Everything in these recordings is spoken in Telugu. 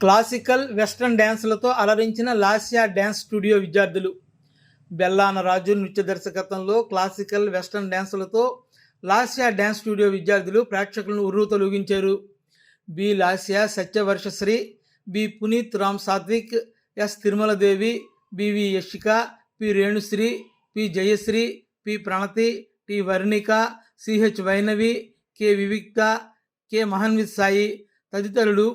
క్లాసికల్ వెస్ట్రన్ డ్యాన్సులతో అలరించిన లాస్యా డ్యాన్స్ స్టూడియో విద్యార్థులు. బెల్లాన రాజు నృత్య దర్శకత్వంలో క్లాసికల్ వెస్ట్రన్ డ్యాన్సులతో లాస్యా డ్యాన్స్ స్టూడియో విద్యార్థులు ప్రేక్షకులను ఉర్రూతలూగించారు B Lasya Satyavarshasri B Puneeth Ram Satvik S Tirumaladevi BV Yashika P Renusri P Jayasri P Pranathi T Varnika CH Vainavi K Vivikta K Mahanvith Sai తదితరులు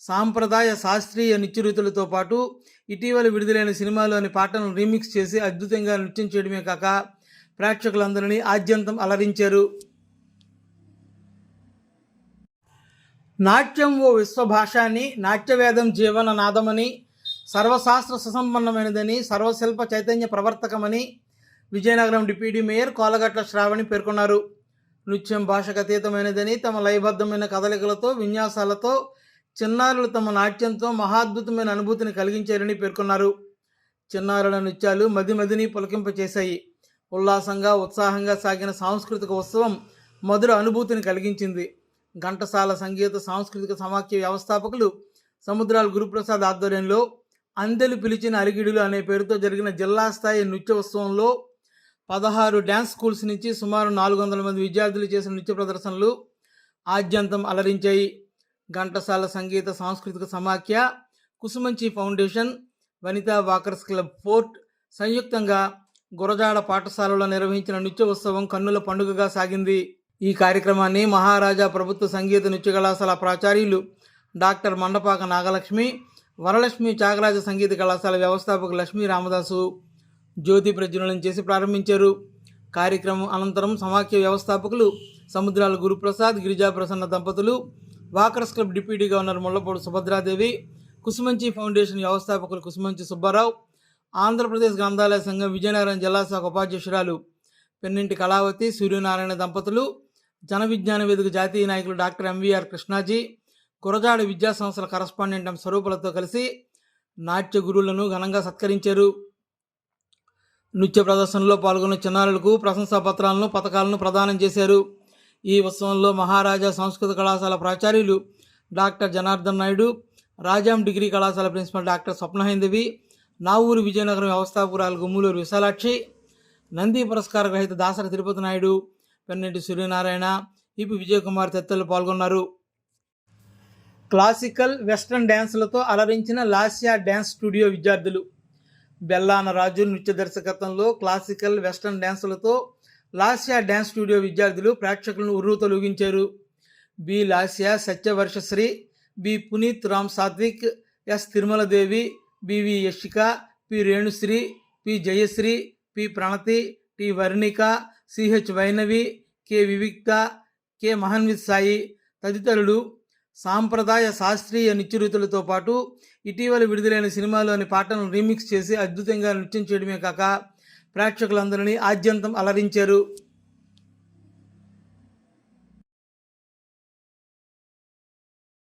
సాంప్రదాయ శాస్త్రీయ నృత్యరీతులతో పాటు ఇటీవల విడుదలైన సినిమాలోని పాటలను రీమిక్స్ చేసి అద్భుతంగా నృత్యం చేయడమే కాక ప్రేక్షకులందరినీ ఆద్యంతం అలరించారు. నాట్యం ఓ విశ్వభాషాని నాట్యవేదం జీవన నాదమని సర్వశాస్త్ర సుసంపన్నమైనదని సర్వశిల్ప చైతన్య ప్రవర్తకమని విజయనగరం డిప్యూటీ మేయర్ కోలగట్ల శ్రావణి పేర్కొన్నారు. నృత్యం భాషకు అతీతమైనదని తమ లయబద్ధమైన కదలికలతో విన్యాసాలతో చిన్నారులు తమ నాట్యంతో మహాద్భుతమైన అనుభూతిని కలిగించారని పేర్కొన్నారు. చిన్నారుల నృత్యాలు మది మదిని పులకింపచేశాయి ఉల్లాసంగా ఉత్సాహంగా సాగిన సాంస్కృతిక ఉత్సవం మధుర అనుభూతిని కలిగించింది. ఘంటసాల సంగీత సాంస్కృతిక సమాఖ్య వ్యవస్థాపకులు సముద్రాల గురుప్రసాద్ ఆధ్వర్యంలో అందెలు పిలిచిన అలిగిడులు అనే పేరుతో జరిగిన జిల్లా స్థాయి నృత్య ఉత్సవంలో పదహారు డ్యాన్స్ స్కూల్స్ నుంచి సుమారు నాలుగు వందల మంది విద్యార్థులు చేసిన నృత్య ప్రదర్శనలు ఆద్యంతం అలరించాయి. ఘంటసాల సంగీత సాంస్కృతిక సమాఖ్య Kusumanchi foundation Vanitha walkers club fort సంయుక్తంగా గురజాడ పాఠశాలలో నిర్వహించిన నృత్యోత్సవం కన్నుల పండుగగా సాగింది. ఈ కార్యక్రమాన్ని మహారాజా ప్రభుత్వ సంగీత నృత్య కళాశాల ప్రాచార్యులు డాక్టర్ మండపాక నాగలక్ష్మి వరలక్ష్మి త్యాగరాజ సంగీత కళాశాల వ్యవస్థాపక లక్ష్మీ రామదాసు జ్యోతి ప్రజ్వలనం చేసి ప్రారంభించారు. కార్యక్రమం అనంతరం సమాఖ్య వ్యవస్థాపకులు సముద్రాల గురుప్రసాద్ గిరిజా ప్రసన్న దంపతులు walkers club deputy governor Mullapudi Subhadradevi Kusumanchi foundation వ్యవస్థాపకులు కుసుమంచి సుబ్బారావు ఆంధ్రప్రదేశ్ గ్రంథాలయ సంఘం విజయనగరం జిల్లా శాఖ ఉపాధ్యక్షురాలు పెన్నింటి కళావతి సూర్యనారాయణ దంపతులు జన విజ్ఞాన వేదిక జాతీయ నాయకులు డాక్టర్ ఎంవీఆర్ కృష్ణాజీ కురజాడ విద్యా సంస్థల కరస్పాండెంట్ ఎం స్వరూపులతో కలిసి నాట్య గురువులను ఘనంగా సత్కరించారు. నృత్య ప్రదర్శనలో పాల్గొన్న చిన్నారులకు ప్రశంసా పత్రాలను పథకాలను ప్రదానం చేశారు. ఈ ఉత్సవంలో మహారాజా సంస్కృత కళాశాల ప్రాచార్యులు డాక్టర్ జనార్దన్ నాయుడు రాజాం డిగ్రీ కళాశాల ప్రిన్సిపల్ డాక్టర్ స్వప్నహైందవి నావూరు విజయనగరం వ్యవస్థాపురాలు గుమ్ములూరు విశాలాక్షి నంది పురస్కార గ్రహీత దాసరి తిరుపతి నాయుడు పెన్నెంటి సూర్యనారాయణ ఇపి విజయకుమార్ తదితరులు పాల్గొన్నారు. క్లాసికల్ వెస్ట్రన్ డ్యాన్సులతో అలరించిన లాసియా డ్యాన్స్ స్టూడియో విద్యార్థులు. బెల్లాన రాజు నృత్య దర్శకత్వంలో క్లాసికల్ వెస్ట్రన్ డ్యాన్సులతో లాస్యా డ్యాన్స్ స్టూడియో విద్యార్థులు ప్రేక్షకులను ఉర్రూతలూగించారు. B. Lasya Satyavarshasri B. Puneeth Ram Satvik S. Tirumaladevi BV Yashika P. Renusri P. Jayasri P. Pranathi T. Varnika CH Vainavi K. Vivikta K. Mahanvith Sai తదితరులు సాంప్రదాయ శాస్త్రీయ నృత్యరీతులతో పాటు ఇటీవల విడుదలైన సినిమాలోని పాటలను రీమిక్స్ చేసి అద్భుతంగా నృత్యం చేయడమే కాక ప్రేక్షకులందరినీ ఆద్యంతం అలరించారు.